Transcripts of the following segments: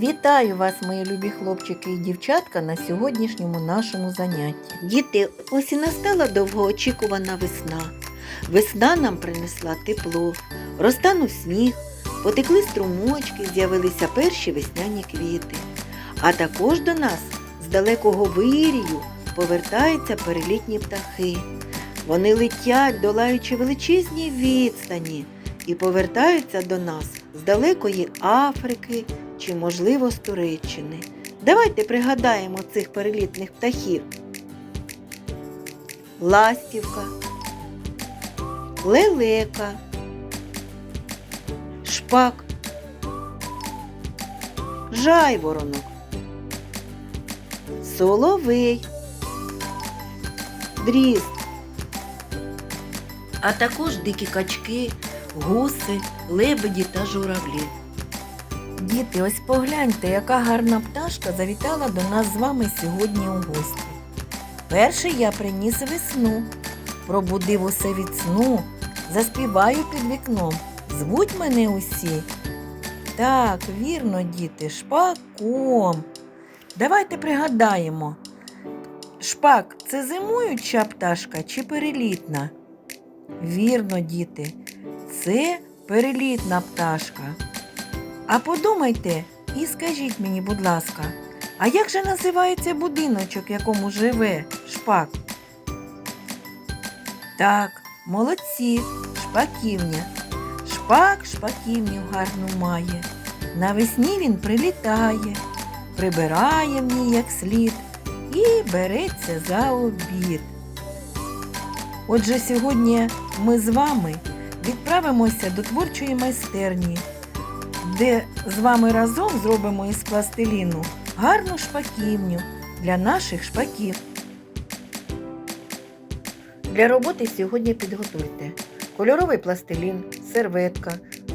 Вітаю вас, мої любі хлопчики і дівчатка, на сьогоднішньому нашому занятті. Діти, ось і настала довгоочікувана весна. Весна нам принесла тепло, розтанув сніг, потекли струмочки, з'явилися перші весняні квіти. А також до нас з далекого вирію повертаються перелітні птахи. Вони летять, долаючи величезні відстані, і повертаються до нас з далекої Африки чи, можливо, з Туреччини. Давайте пригадаємо цих перелітних птахів. Ластівка, лелека, шпак, жайворонок, соловей, дрізд, а також дикі качки, гуси, лебеді та журавлі. Діти, ось погляньте, яка гарна пташка завітала до нас з вами сьогодні у гості. Перший я приніс весну, пробудив усе від сну, заспіваю під вікном. Звуть мене усі. Так, вірно, діти, шпаком. Давайте пригадаємо. Шпак це зимуюча пташка чи перелітна? Вірно, діти, це перелітна пташка. А подумайте і скажіть мені, будь ласка, а як же називається будиночок, в якому живе шпак? Так, молодці, шпаківня. Шпак шпаківню гарну має. Навесні він прилітає, прибирає в ній як слід і береться за обід. Отже, сьогодні ми з вами відправимося до творчої майстерні де з вами разом зробимо із пластиліну гарну шпаківню для наших шпаків. Для роботи сьогодні підготуйте кольоровий пластилін, серветка,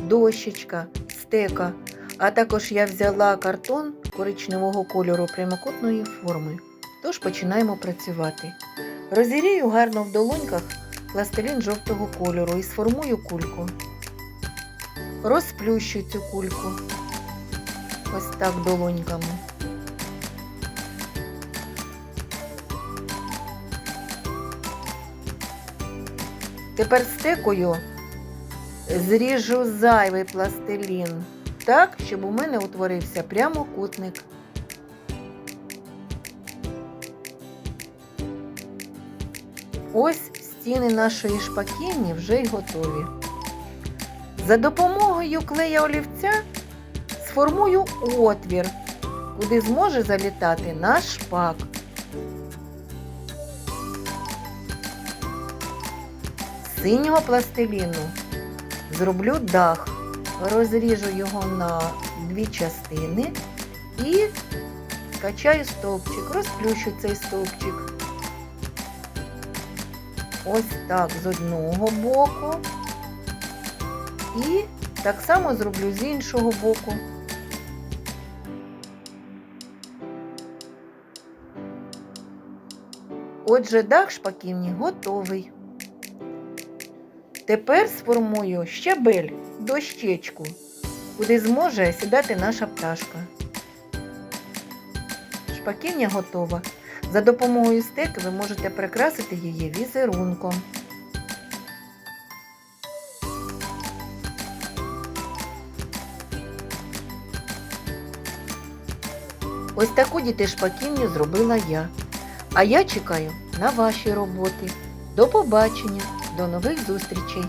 дощечка, стека, а також я взяла картон коричневого кольору прямокутної форми. Тож починаємо працювати. Розірію гарно в долоньках пластилін жовтого кольору і сформую кульку розплющу цю кульку. Ось так долоньками. Тепер стекою зріжу зайвий пластилін так, щоб у мене утворився прямокутник. Ось стіни нашої шпаківні вже й готові. За допомогою клея олівця сформую отвір, куди зможе залітати наш шпак. З Синього пластиліну зроблю дах, розріжу його на дві частини і скачаю стовпчик, розплющу цей стовпчик. Ось так з одного боку. І так само зроблю з іншого боку. Отже, дах шпаківні готовий. Тепер сформую щабель, дощечку, куди зможе сідати наша пташка. Шпаківня готова. За допомогою стеки ви можете прикрасити її візерунком. Ось таку діти шпаківню зробила я. А я чекаю на ваші роботи. До побачення, до нових зустрічей!